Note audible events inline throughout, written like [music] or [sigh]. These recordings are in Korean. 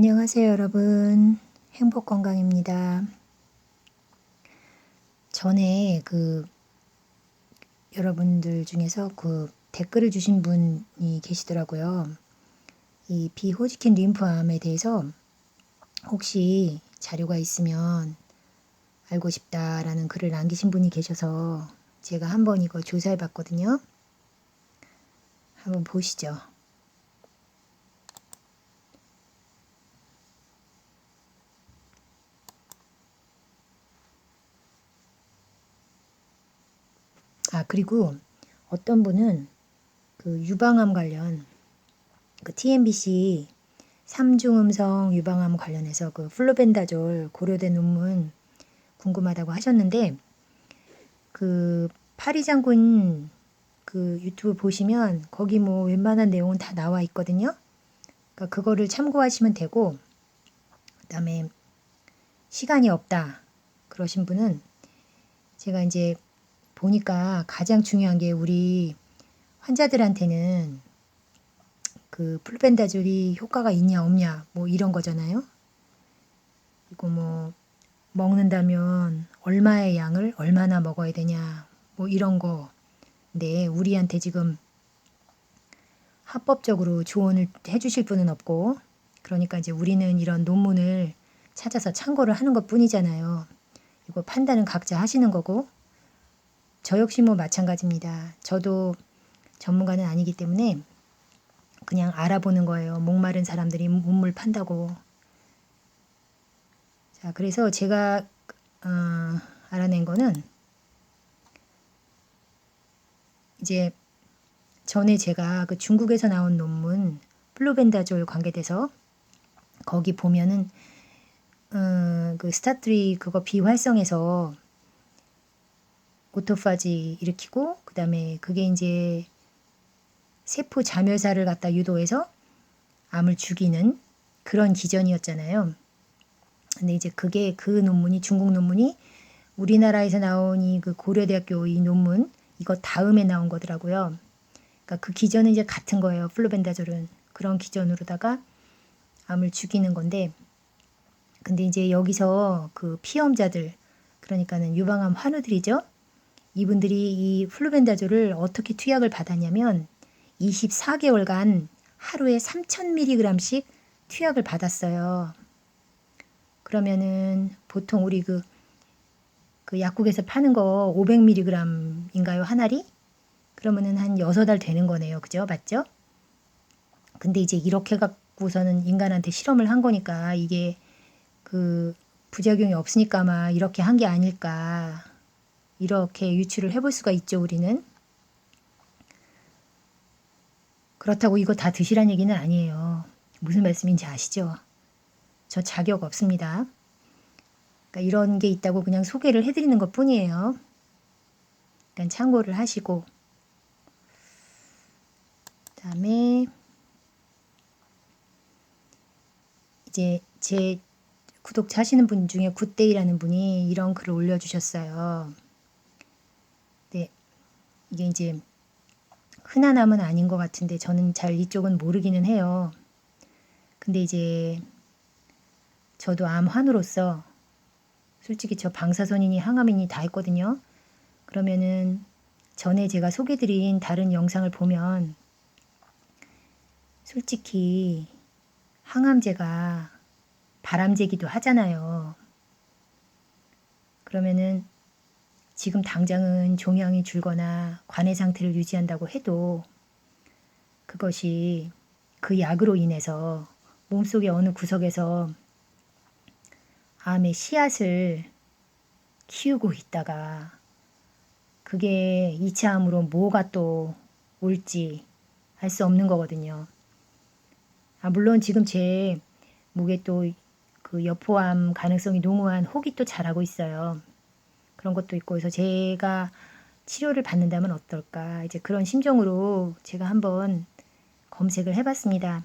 안녕하세요, 여러분. 행복 건강입니다. 전에 그 여러분들 중에서 그 댓글을 주신 분이 계시더라고요. 이 비호지킨 림프암에 대해서 혹시 자료가 있으면 알고 싶다라는 글을 남기신 분이 계셔서 제가 한번 이거 조사해 봤거든요. 한번 보시죠. 아, 그리고 어떤 분은 그 유방암 관련 그 TMBC 삼중음성 유방암 관련해서 그 플로벤다졸 고려된 논문 궁금하다고 하셨는데 그 파리 장군 그 유튜브 보시면 거기 뭐 웬만한 내용은 다 나와 있거든요. 그러니까 그거를 참고하시면 되고 그다음에 시간이 없다 그러신 분은 제가 이제 보니까 가장 중요한 게 우리 환자들한테는 그 플루벤다졸이 효과가 있냐 없냐 뭐 이런 거잖아요. 이거 뭐 먹는다면 얼마의 양을 얼마나 먹어야 되냐 뭐 이런 거. 근데 우리한테 지금 합법적으로 조언을 해주실 분은 없고 그러니까 이제 우리는 이런 논문을 찾아서 참고를 하는 것 뿐이잖아요. 이거 판단은 각자 하시는 거고 저 역시 뭐 마찬가지입니다. 저도 전문가는 아니기 때문에 그냥 알아보는 거예요. 목마른 사람들이 문물 판다고. 자, 그래서 제가 어, 알아낸 거는 이제 전에 제가 그 중국에서 나온 논문 플로벤다졸 관계돼서 거기 보면은 어, 그 스타트리 그거 비활성해서 오토파지 일으키고 그다음에 그게 이제 세포 자멸사를 갖다 유도해서 암을 죽이는 그런 기전이었잖아요. 근데 이제 그게 그 논문이 중국 논문이 우리나라에서 나온 이 그 고려대학교 이 논문 이거 다음에 나온 거더라고요. 그러니까 그 기전은 이제 같은 거예요. 플로벤다졸은 그런 기전으로다가 암을 죽이는 건데 근데 이제 여기서 그 피험자들 그러니까는 유방암 환우들이죠. 이분들이 이 플루벤다졸을 어떻게 투약을 받았냐면 24개월간 하루에 3,000mg씩 투약을 받았어요. 그러면은 보통 우리 그, 그 약국에서 파는 거 500mg인가요? 한 알이? 그러면은 한 6달 되는 거네요. 그죠? 맞죠? 근데 이제 이렇게 갖고서는 인간한테 실험을 한 거니까 이게 그 부작용이 없으니까 아마 이렇게 한 게 아닐까. 이렇게 유추를 해볼 수가 있죠, 우리는. 그렇다고 이거 다 드시란 얘기는 아니에요. 무슨 말씀인지 아시죠? 저 자격 없습니다. 그러니까 이런 게 있다고 그냥 소개를 해드리는 것 뿐이에요. 그러니까 참고를 하시고. 그 다음에 이제 제 구독자 하시는 분 중에 굿데이라는 분이 이런 글을 올려주셨어요. 네, 이게 이제 흔한 암은 아닌 것 같은데 저는 잘 이쪽은 모르기는 해요. 근데 이제 저도 암 환으로서 솔직히 저 방사선이니 항암이니 다 했거든요. 그러면은 전에 제가 소개드린 다른 영상을 보면 솔직히 항암제가 바람제기도 하잖아요. 그러면은 지금 당장은 종양이 줄거나 관해 상태를 유지한다고 해도 그것이 그 약으로 인해서 몸속의 어느 구석에서 암의 씨앗을 키우고 있다가 그게 2차 암으로 뭐가 또 올지 알 수 없는 거거든요. 아, 물론 지금 제 목에 또 그 여포암 가능성이 농후한 혹이 또 자라고 있어요. 그런 것도 있고 그래서 제가 치료를 받는다면 어떨까 이제 그런 심정으로 제가 한번 검색을 해봤습니다.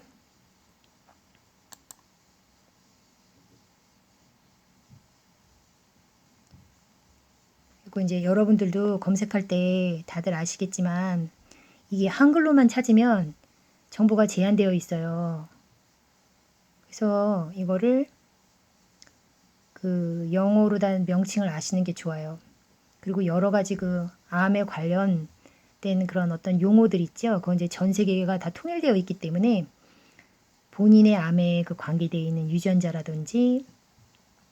그리고 이제 여러분들도 검색할 때 다들 아시겠지만 이게 한글로만 찾으면 정보가 제한되어 있어요. 그래서 이거를 그 영어로 단 명칭을 아시는 게 좋아요. 그리고 여러 가지 그 암에 관련된 그런 어떤 용어들 있죠. 그건 이제 전 세계가 다 통일되어 있기 때문에 본인의 암에 그 관계되어 있는 유전자라든지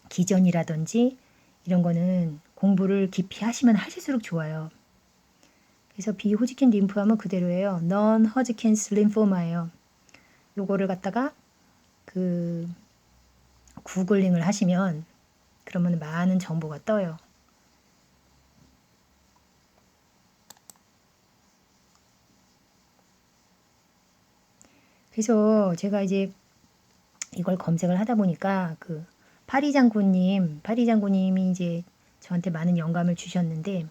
기전이라든지 이런 거는 공부를 깊이 하시면 하실수록 좋아요. 그래서 비호지킨 림프암은 그대로예요. non Hodgkin's lymphoma예요. 요거를 갖다가 그 구글링을 하시면 그러면 많은 정보가 떠요. 그래서 제가 이제 이걸 검색을 하다 보니까 그 파리 장군님, 파리 장군님이 이제 저한테 많은 영감을 주셨는데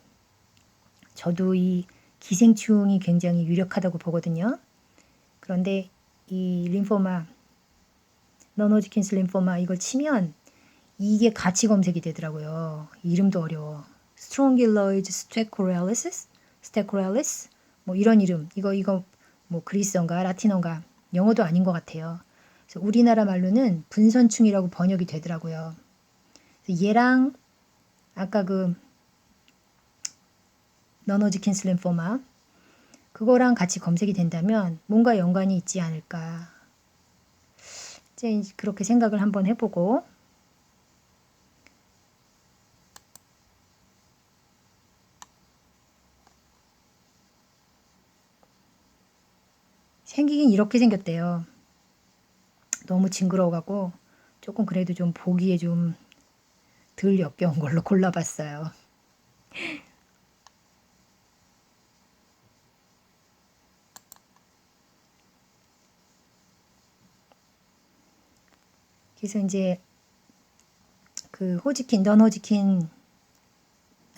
저도 이 기생충이 굉장히 유력하다고 보거든요. 그런데 이 림포마, 너노지킨스 림포마 이걸 치면 이게 같이 검색이 되더라고요. 이름도 어려워. 스트롱길러이드 스테코렐리스, 스테코렐리스 뭐 이런 이름. 이거 이거 뭐 그리스어인가 라틴어인가 영어도 아닌 것 같아요. 그래서 우리나라 말로는 분선충이라고 번역이 되더라고요. 얘랑 아까 그 너너지킨 슬림포마 그거랑 같이 검색이 된다면 뭔가 연관이 있지 않을까. 이제 그렇게 생각을 한번 해보고 생기긴 이렇게 생겼대요. 너무 징그러워가고 조금 그래도 좀 보기에 좀 덜 역겨운 걸로 [laughs] 골라봤어요. 그래서 이제 그 호지킨, 넌 호지킨,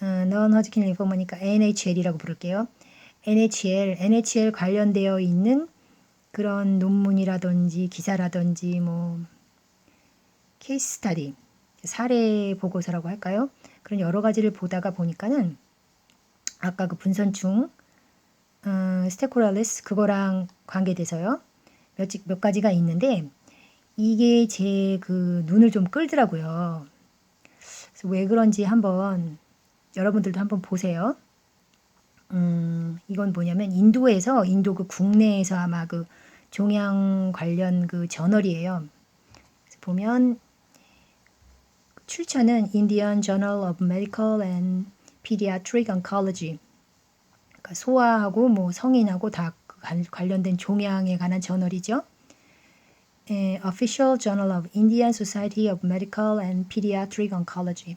어, 넌 호지킨 리포머니까 NHL이라고 부를게요. NHL, NHL 관련되어 있는 그런 논문이라든지 기사라든지 뭐 케이스 스타디, 사례 보고서라고 할까요? 그런 여러 가지를 보다가 보니까는 아까 그 분선충 어, 스테코랄리스 그거랑 관계돼서요. 몇, 몇 가지가 있는데 이게 제 그 눈을 좀 끌더라고요. 그래서 왜 그런지 한번 여러분들도 한번 보세요. 음, 이건 뭐냐면 인도에서 인도 그 국내에서 아마 그 종양 관련 그 저널이에요. 보면 출처는 Indian Journal of Medical and Pediatric Oncology. 그러니까 소아하고 뭐 성인하고 다 관련된 종양에 관한 저널이죠. 에, Official Journal of Indian Society of Medical and Pediatric Oncology.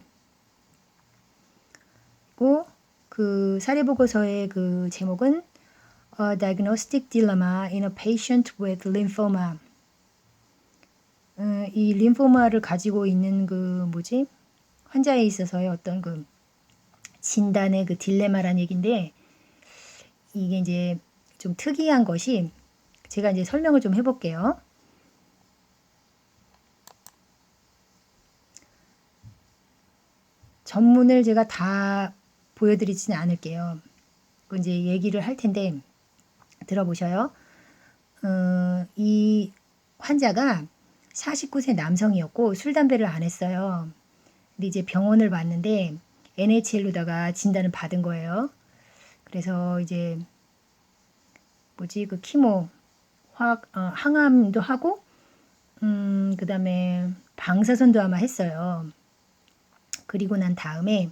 그리고 그 사례 보고서의 그 제목은 A Diagnostic Dilemma in a Patient with Lymphoma. 어, 이 림포마를 가지고 있는 그 뭐지 환자에 있어서의 어떤 그 진단의 그 딜레마란 얘기인데 이게 이제 좀 특이한 것이 제가 이제 설명을 좀 해볼게요. 전문을 제가 다 보여드리지는 않을게요. 그 이제 얘기를 할 텐데 들어보셔요. 어, 이 환자가 49세 남성이었고 술 담배를 안 했어요. 근데 이제 병원을 왔는데 NHL로다가 진단을 받은 거예요. 그래서 이제 뭐지 그 키모 화학 어, 항암도 하고 음 그다음에 방사선도 아마 했어요. 그리고 난 다음에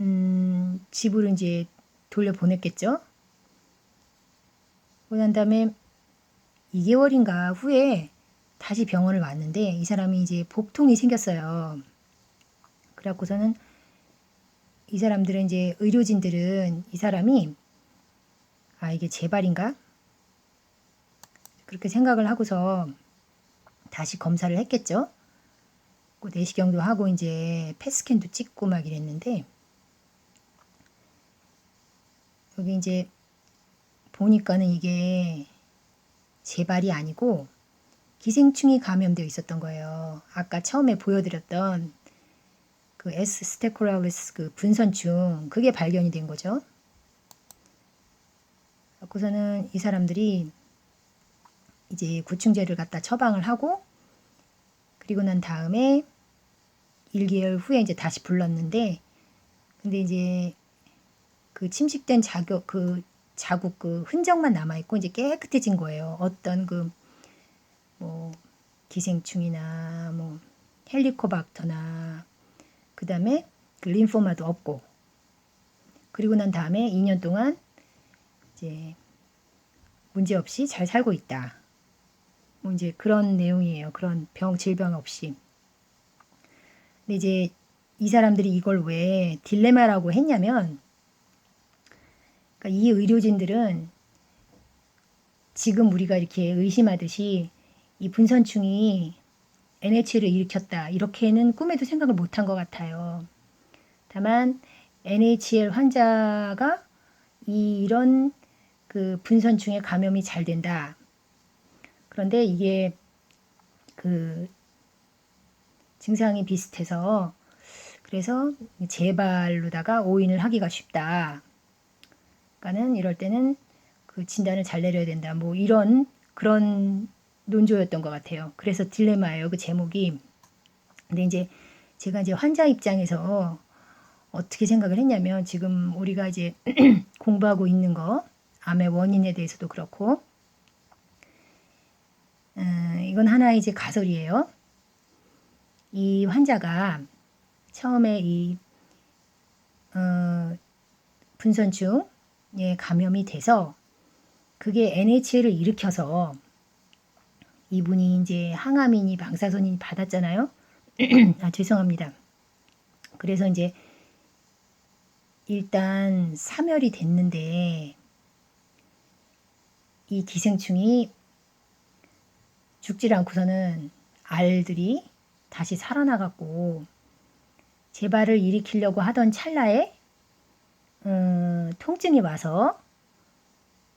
음 집으로 이제 돌려 보냈겠죠. 그난 다음에 2개월인가 후에 다시 병원을 왔는데 이 사람이 이제 복통이 생겼어요. 그래갖고서는 이 사람들은 이제 의료진들은 이 사람이 아 이게 재발인가 그렇게 생각을 하고서 다시 검사를 했겠죠. 그 내시경도 하고 이제 패스캔도 찍고 막 이랬는데 여기 이제 보니까는 이게 재발이 아니고 기생충이 감염되어 있었던 거예요. 아까 처음에 보여드렸던 그 S 스테코랄리스 그 분선충 그게 발견이 된 거죠. 그래서는 이 사람들이 이제 구충제를 갖다 처방을 하고 그리고 난 다음에 1개월 후에 이제 다시 불렀는데 근데 이제 그 침식된 자격 그 자국 그 흔적만 남아 있고 이제 깨끗해진 거예요. 어떤 그 뭐 기생충이나 뭐 헬리코박터나 그다음에 그 림포마도 없고 그리고 난 다음에 2년 동안 이제 문제 없이 잘 살고 있다. 뭐 이제 그런 내용이에요. 그런 병 질병 없이. 근데 이제 이 사람들이 이걸 왜 딜레마라고 했냐면 그러니까 이 의료진들은 지금 우리가 이렇게 의심하듯이 이 분선충이 NHL을 일으켰다 이렇게는 꿈에도 생각을 못한 것 같아요. 다만 NHL 환자가 이런 그 분선충에 감염이 잘 된다. 그런데 이게 그 증상이 비슷해서 그래서 재발로다가 오인을 하기가 쉽다. 그러니까는 이럴 때는 그 진단을 잘 내려야 된다. 뭐 이런 그런 논조였던 것 같아요. 그래서 딜레마예요. 그 제목이. 근데 이제 제가 이제 환자 입장에서 어떻게 생각을 했냐면 지금 우리가 이제 [clears throat] 공부하고 있는 거 암의 원인에 대해서도 그렇고 음, 이건 하나의 이제 가설이에요. 이 환자가 처음에 이 어, 분선충 에 감염이 돼서 그게 NHL을 일으켜서 이분이 이제 항암인이 방사선인이 받았잖아요. [clears throat] 아 죄송합니다. 그래서 이제 일단 사멸이 됐는데 이 기생충이 죽질 않고서는 알들이 다시 살아나갔고 재발을 일으키려고 하던 찰나에 음, 통증이 와서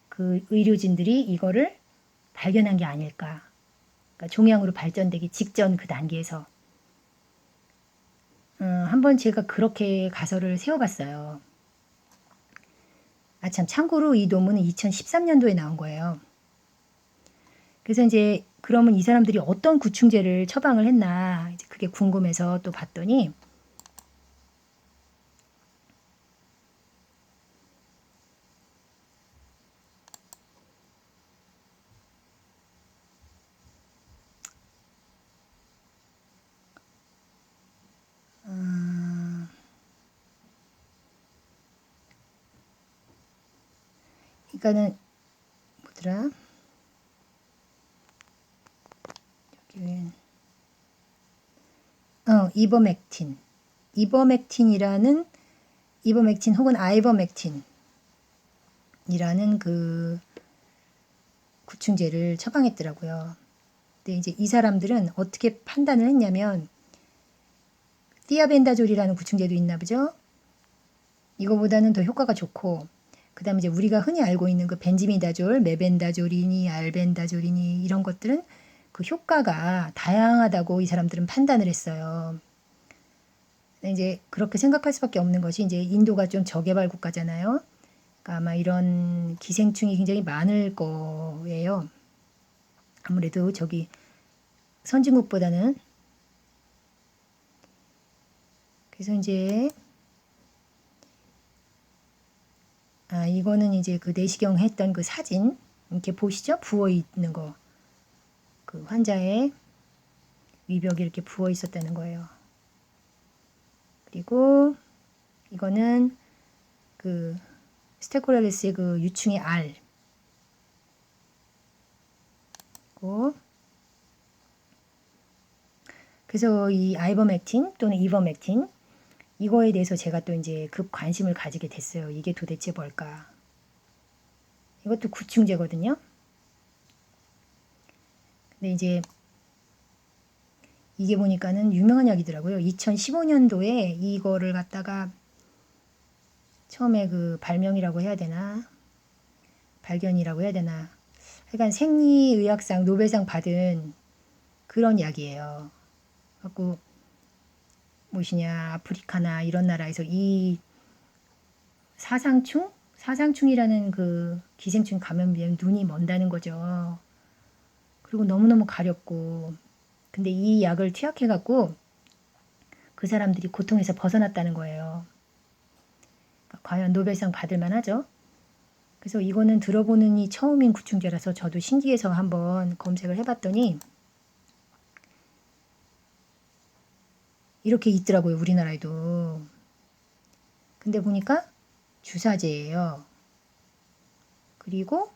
그 의료진들이 이거를 발견한 게 아닐까. 그러니까 종양으로 발전되기 직전 그 단계에서 음, 한번 제가 그렇게 가설을 세워봤어요. 아 참 참고로 이 논문은 2013년도에 나온 거예요. 그래서 이제 그러면 이 사람들이 어떤 구충제를 처방을 했나 이제 그게 궁금해서 또 봤더니 그러니까는 뭐더라? 여기는 어 이버맥틴, 이버맥틴이라는 이버맥틴 혹은 아이버맥틴이라는 그 구충제를 처방했더라고요. 근데 이제 이 사람들은 어떻게 판단을 했냐면 티아벤다졸이라는 구충제도 있나 보죠. 이거보다는 더 효과가 좋고 그 다음에 이제 우리가 흔히 알고 있는 그 벤지미다졸, 메벤다졸이니 알벤다졸이니 이런 것들은 그 효과가 다양하다고 이 사람들은 판단을 했어요. 이제 그렇게 생각할 수밖에 없는 것이 이제 인도가 좀 저개발 국가잖아요. 그러니까 아마 이런 기생충이 굉장히 많을 거예요. 아무래도 저기 선진국보다는 그래서 이제 아 이거는 이제 그 내시경 했던 그 사진 이렇게 보시죠 부어 있는 거 그 환자의 위벽이 이렇게 부어 있었다는 거예요. 그리고 이거는 그 스테코랄리스의 그 유충의 알. 그리고 그래서 이 아이버맥틴 또는 이버맥틴 이거에 대해서 제가 또 이제 급 관심을 가지게 됐어요. 이게 도대체 뭘까? 이것도 구충제거든요. 근데 이제 이게 보니까는 유명한 약이더라고요. 2015년도에 이거를 갖다가 처음에 그 발명이라고 해야 되나? 발견이라고 해야 되나? 하여간 생리의학상 노벨상 받은 그런 약이에요. 갖고 무엇이냐 아프리카나 이런 나라에서 이 사상충 사상충이라는 그 기생충 감염되면 눈이 먼다는 거죠. 그리고 너무너무 가렵고 근데 이 약을 투약해 갖고 그 사람들이 고통에서 벗어났다는 거예요. 그러니까 과연 노벨상 받을 만하죠? 그래서 이거는 들어보는 이 처음인 구충제라서 저도 신기해서 한번 검색을 해봤더니 이렇게 있더라고요, 우리나라에도. 근데 보니까 주사제예요. 그리고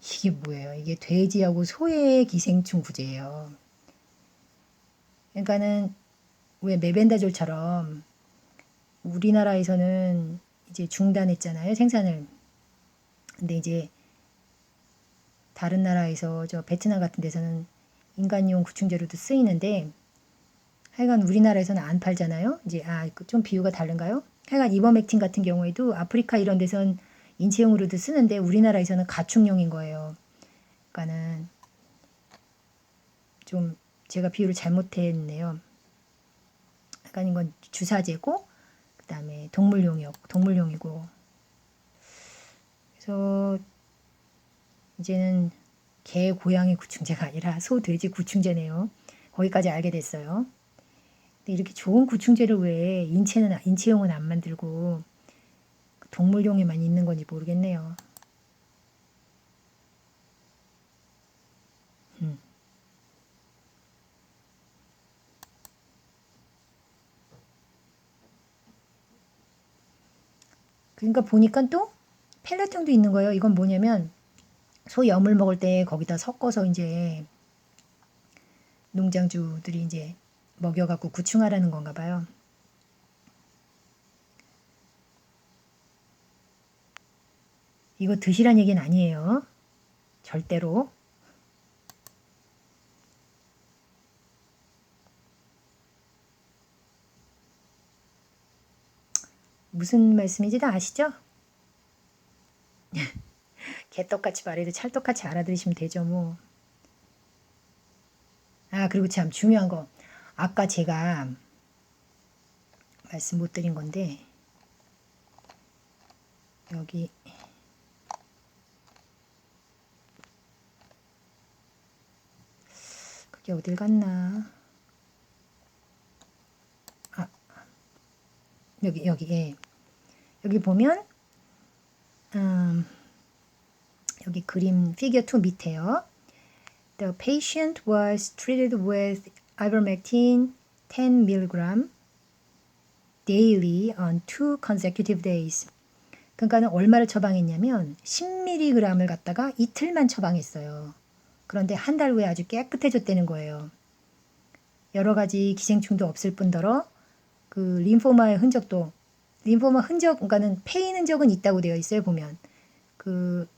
이게 뭐예요? 이게 돼지하고 소의 기생충 구제예요. 그러니까는 왜 메벤다졸처럼 우리나라에서는 이제 중단했잖아요, 생산을. 근데 이제 다른 나라에서 저 베트남 같은 데서는 인간용 구충제로도 쓰이는데 하여간 우리나라에서는 안 팔잖아요. 이제 아 좀 비유가 다른가요? 하여간 이버맥틴 같은 경우에도 아프리카 이런 데선 인체용으로도 쓰는데 우리나라에서는 가축용인 거예요. 그러니까는 좀 제가 비유를 잘못했네요. 약간 이건 주사제고 그다음에 동물용이요. 동물용이고. 그래서 이제는 개, 고양이 구충제가 아니라 소, 돼지 구충제네요. 거기까지 알게 됐어요. 근데 이렇게 좋은 구충제를 왜 인체는 인체용은 안 만들고 동물용에만 있는 건지 모르겠네요. 음. 그러니까 보니까 또 펠레통도 있는 거예요. 이건 뭐냐면 소 염을 먹을 때 거기다 섞어서 이제 농장주들이 이제 먹여갖고 구충하라는 건가 봐요. 이거 드시란 얘기는 아니에요. 절대로. 무슨 말씀인지 다 아시죠? [laughs] 개떡같이 말해도 찰떡같이 알아들으시면 되죠, 뭐. 아, 그리고 참 중요한 거. 아까 제가 말씀 못 드린 건데, 여기, 그게 어딜 갔나. 아, 여기, 여기, 예. 여기 보면, 음, 여기 그림 피겨 2 밑에요. The patient was treated with ivermectin 10 mg daily on two consecutive days. 그러니까는 얼마를 처방했냐면 10mg을 갖다가 이틀만 처방했어요. 그런데 한 달 후에 아주 깨끗해졌다는 거예요. 여러 가지 기생충도 없을 뿐더러 그 림포마의 흔적도 림포마 흔적 그러니까는 페인 흔적은 있다고 되어 있어요 보면 그,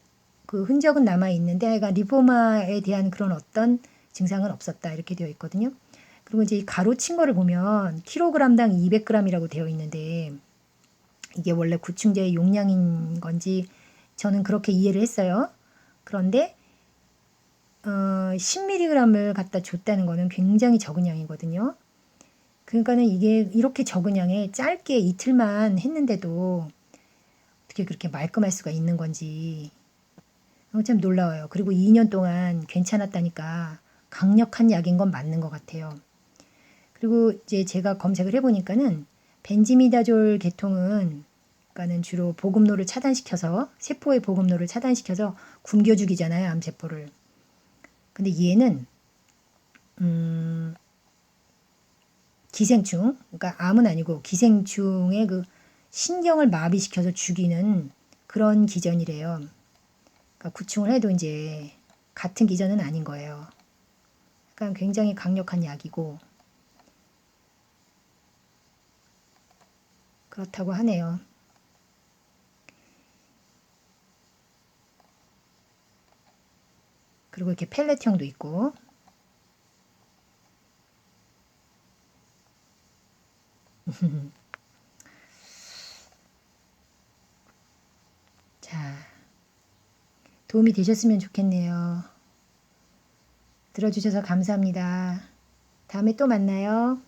그 흔적은 남아 있는데 하여간 리포마에 대한 그런 어떤 증상은 없었다 이렇게 되어 있거든요. 그리고 이제 이 가로 친 거를 보면 킬로그램당 200g이라고 되어 있는데 이게 원래 구충제의 용량인 건지 저는 그렇게 이해를 했어요. 그런데 어, 10mg을 갖다 줬다는 거는 굉장히 적은 양이거든요. 그러니까는 이게 이렇게 적은 양에 짧게 이틀만 했는데도 어떻게 그렇게 말끔할 수가 있는 건지 어, 참 놀라워요. 그리고 2년 동안 괜찮았다니까 강력한 약인 건 맞는 것 같아요. 그리고 이제 제가 검색을 해보니까는 벤지미다졸 계통은 그러니까는 주로 보급로를 차단시켜서 세포의 보급로를 차단시켜서 굶겨 죽이잖아요 암세포를. 근데 얘는 음, 기생충, 그러니까 암은 아니고 기생충의 그 신경을 마비시켜서 죽이는 그런 기전이래요. 그러니까 구충을 해도 이제 같은 기전은 아닌 거예요. 그러니까 굉장히 강력한 약이고 그렇다고 하네요. 그리고 이렇게 펠렛형도 있고 [laughs] 자, 도움이 되셨으면 좋겠네요. 들어주셔서 감사합니다. 다음에 또 만나요.